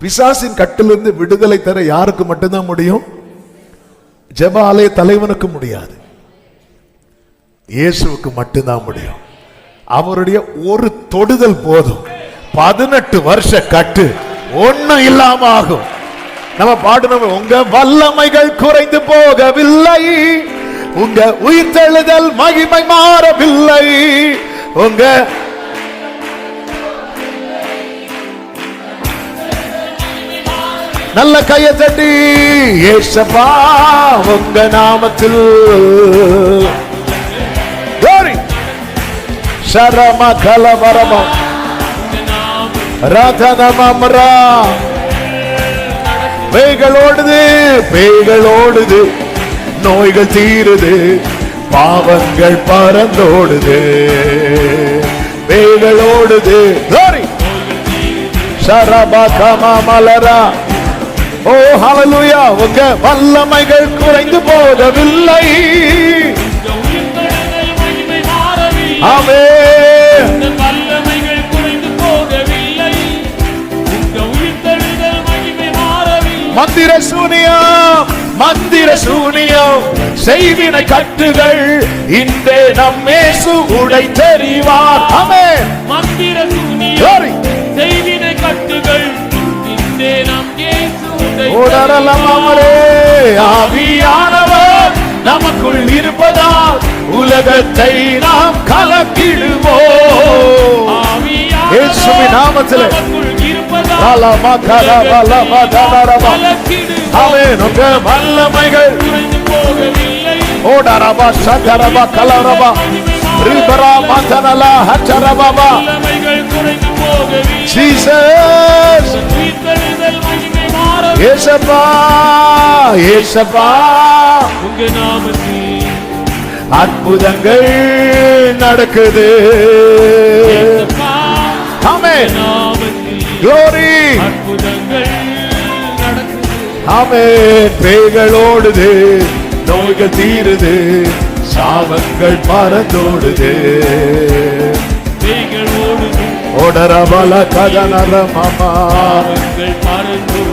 பிசாசின் கட்டிலிருந்து விடுதலை தர யாருக்கு மட்டும்தான் முடியும்? ஜெப ஆலய தலைவனுக்கு முடியாது. இயேசுவுக்கு மட்டும்தான் முடியும். அவருடைய ஒரு தொடுதல் போதும். பதினெட்டு வருஷ கட்டு ஒண்ணும் இல்லாம ஆகும் நம்ம பாடணும் உங்க வல்லமைகள் குறைந்து போகவில்லை. உங்க உயிர்த்தெழுதல் மகிமை மாறவில்லை. உங்க நல்ல கையை தட்டி ஏசப்பா உங்க நாமத்தில். சரம கலவரமம். ரதனமரா பேய்கள் ஓடுது பேய்கள் ஓடுது. நோய்கள் தீருது பாவங்கள் பறந்தோடுது. பேய்கள் ஓடுது. சரபகமா மலரா ஓ ஹalleluya உங்க வல்லமைகள் குறைந்து போகவில்லை இந்த இந்த. இந்த மாறவில்லை. மந்திர சூனியம் மந்திர சூனியம். செய்வின கட்டுகள் இன்றே நம்மேசு உடை தெரிவார். ஆமென். மந்திர சூனியம், உடரலமாமரே ஆவியானவர் நமக்குள் இருப்பதால் உலகத்தை நாம் கலக்கிடுவோம். இயேசுவின் நாமத்திலே. இருப்பதால். ஆமென். உங்க வல்லமைகள். ஓடரபா சகரபா கலரபா ரிபரா மதனலா ஹச்சரபாபா ஜீசஸ். ஏசப்பா ஏசப்பா. உங்க நாமத்தில் அற்புதங்கள் நடக்குது. ஆமென். glory. அற்புதங்கள் நடக்குது. ஆமென். பேய்கள் ஓடுது நோய்கள் தீருது சாபங்கள் பறந்தோடுது. பேய்கள் ஓடுது. ஓடரபல கதனர மாமா பறந்து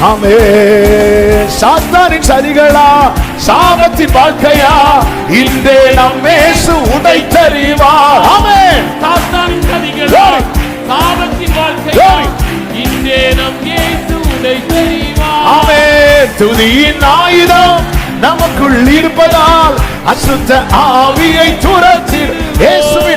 ஆமே சாத்தானின் சதிகளா சாபத்தின் வாழ்க்கையா? இன்றே நம்மேசு உடை தெரிவார் ஆமே சாத்தானின் Glory. சாபத்தின் வாழ்க்கை Glory. இன்றே நம் இயேசு உடை தெரிவா. ஆமே துதியின் ஆயுதம் நமக்குள் இருப்பதால் அசுத்த ஆவியை துரத்தில் இயேசுவின் நாம